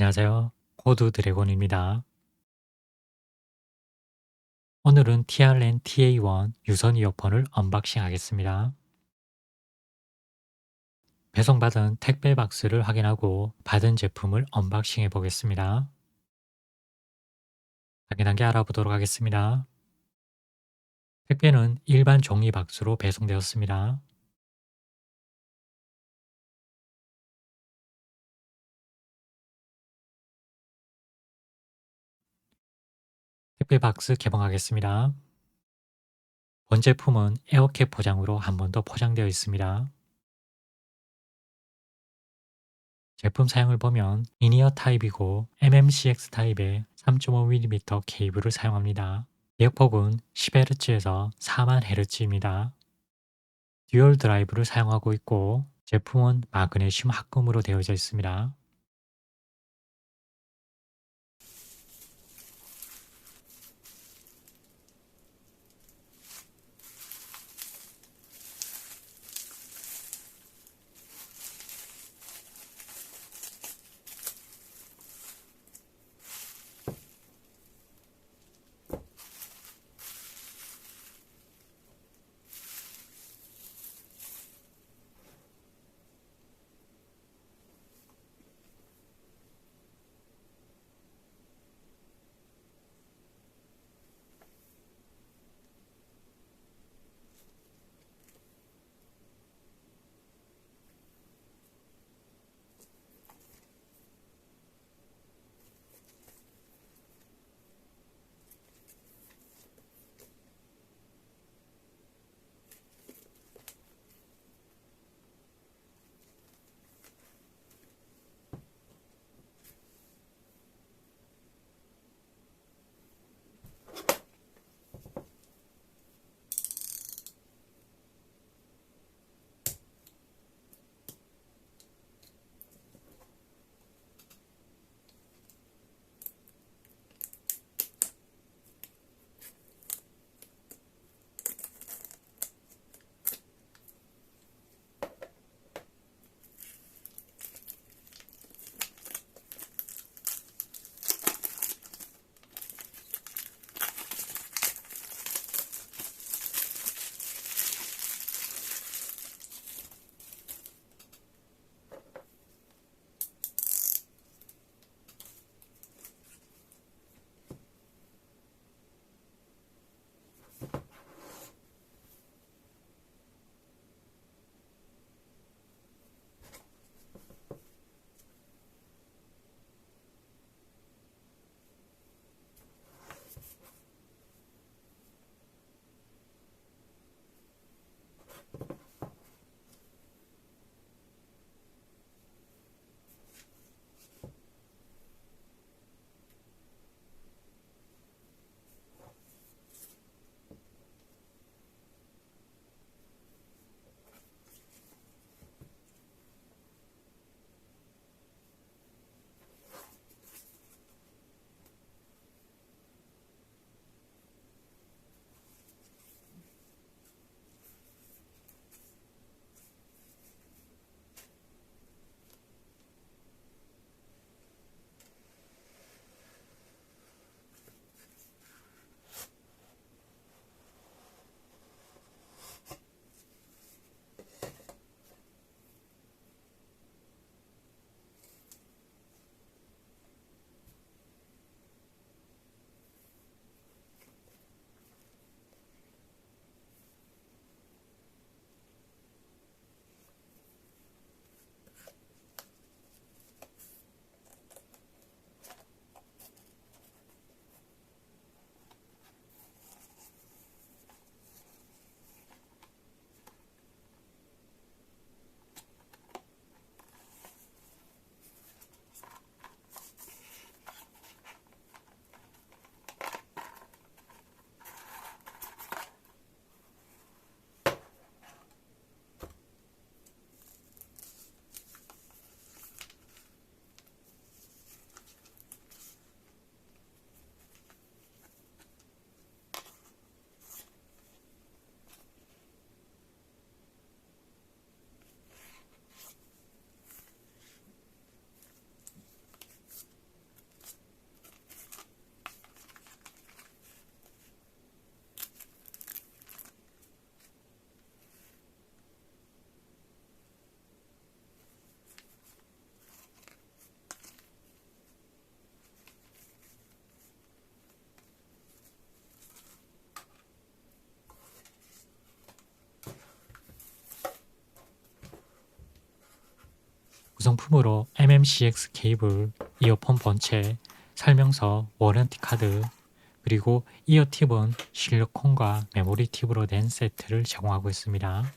안녕하세요. 코드 드래곤입니다. 오늘은 TRN TA1 유선 이어폰을 언박싱 하겠습니다. 배송받은 택배 박스를 확인하고 받은 제품을 언박싱 해 보겠습니다. 게 알아보도록 하겠습니다. 택배는 일반 종이 박스로 배송되었습니다. 택배 박스 개봉하겠습니다. 본 제품은 에어캡 포장으로 한 번 더 포장되어 있습니다. 제품 사용을 보면 이니어 타입이고 MMCX 타입의 3.5mm 케이블을 사용합니다. 대역폭은 10Hz에서 4만Hz입니다. 듀얼 드라이브를 사용하고 있고 제품은 마그네슘 합금으로 되어져 있습니다. 구성품으로 MMCX 케이블, 이어폰 본체, 설명서, 워런티 카드, 그리고 이어 팁은 실리콘과 메모리 팁으로 된 세트를 제공하고 있습니다.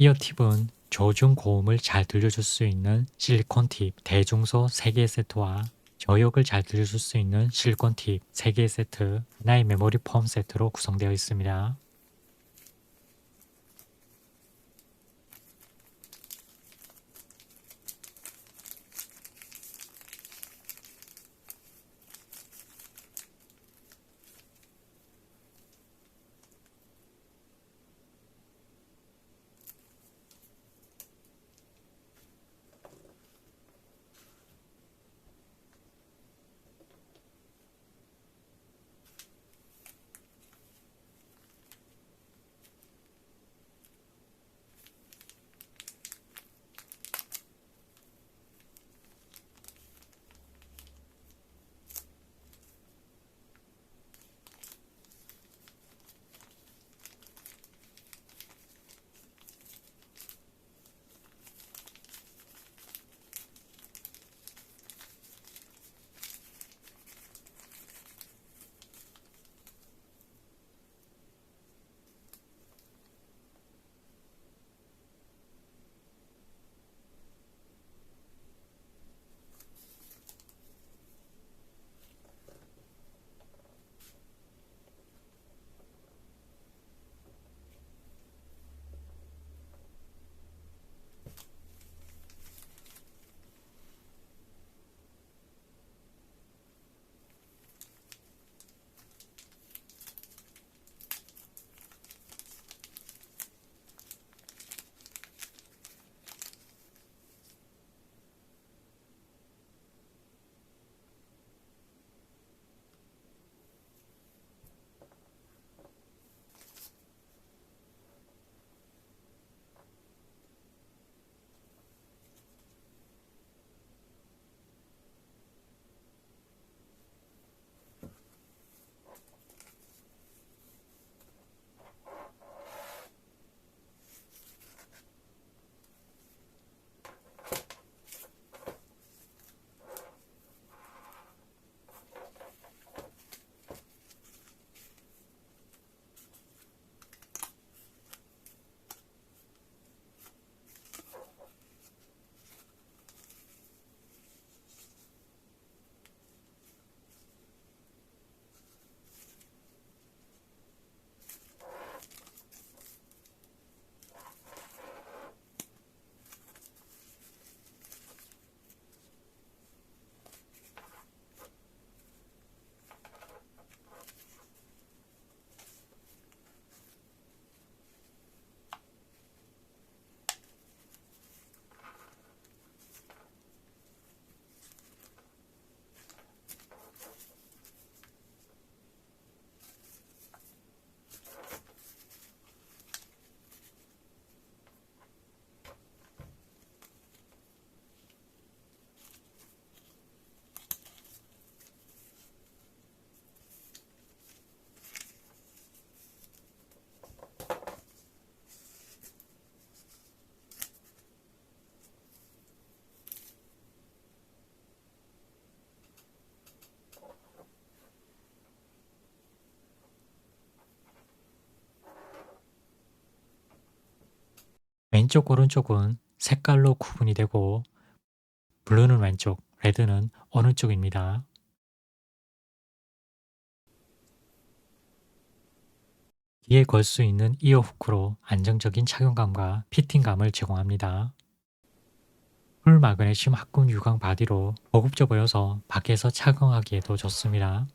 이어 팁은 저중 고음을 잘 들려줄 수 있는 실리콘 팁 대중소 3개 세트와 저역을 잘 들려줄 수 있는 실리콘 팁 3개 세트, 하나의 메모리 폼 세트로 구성되어 있습니다. 왼쪽 오른쪽은 색깔로 구분이 되고 블루는 왼쪽, 레드는 오른쪽입니다. 뒤에 걸 수 있는 이어 후크로 안정적인 착용감과 피팅감을 제공합니다. 풀 마그네슘 합금 유광 바디로 고급져 보여서 밖에서 착용하기에도 좋습니다.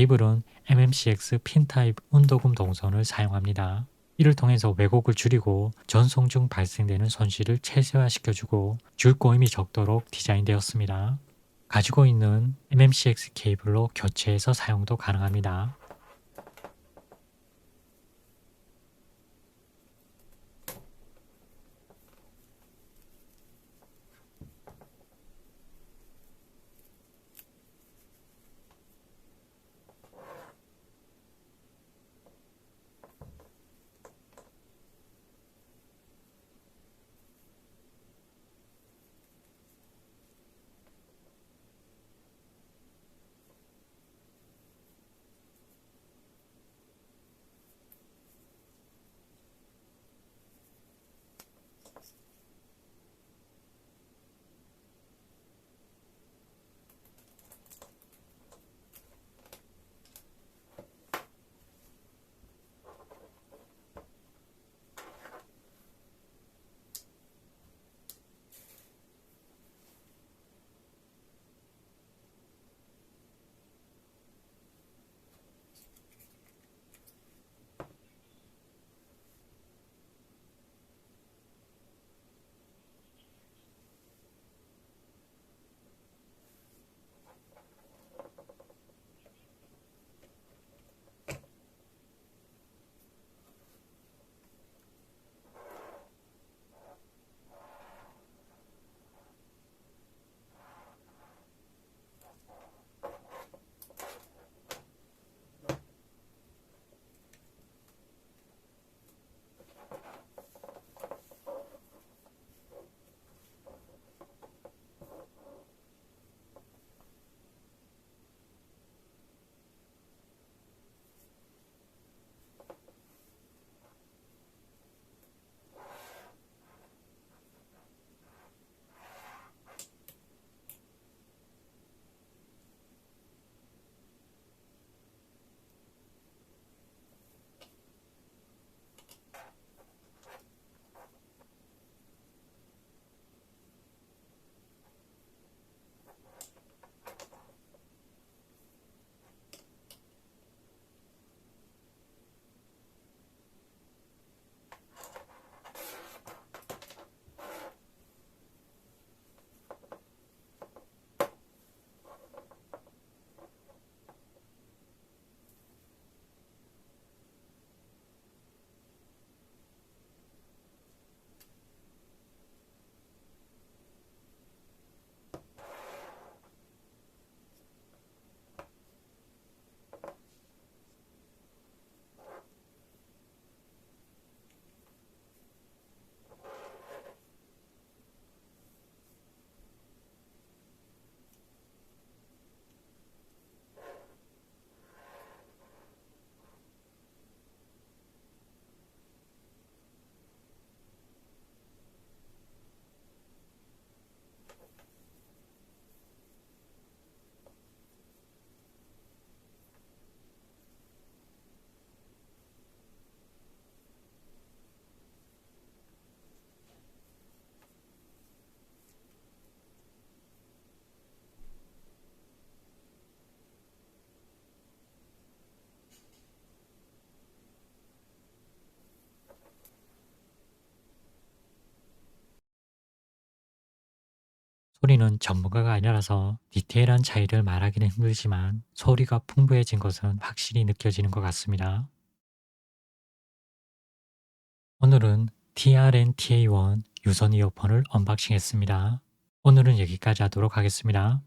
기블은 MMCX 핀 타입 운도금 동선을 사용합니다. 이를 통해서 왜곡을 줄이고 전송 중 발생되는 손실을 최소화시켜주고 줄 꼬임이 적도록 디자인되었습니다. 가지고 있는 MMCX 케이블로 교체해서 사용도 가능합니다. 소리는 전문가가 아니라서 디테일한 차이를 말하기는 힘들지만 소리가 풍부해진 것은 확실히 느껴지는 것 같습니다. 오늘은 TRN-TA1 유선 이어폰을 언박싱 했습니다. 오늘은 여기까지 하도록 하겠습니다.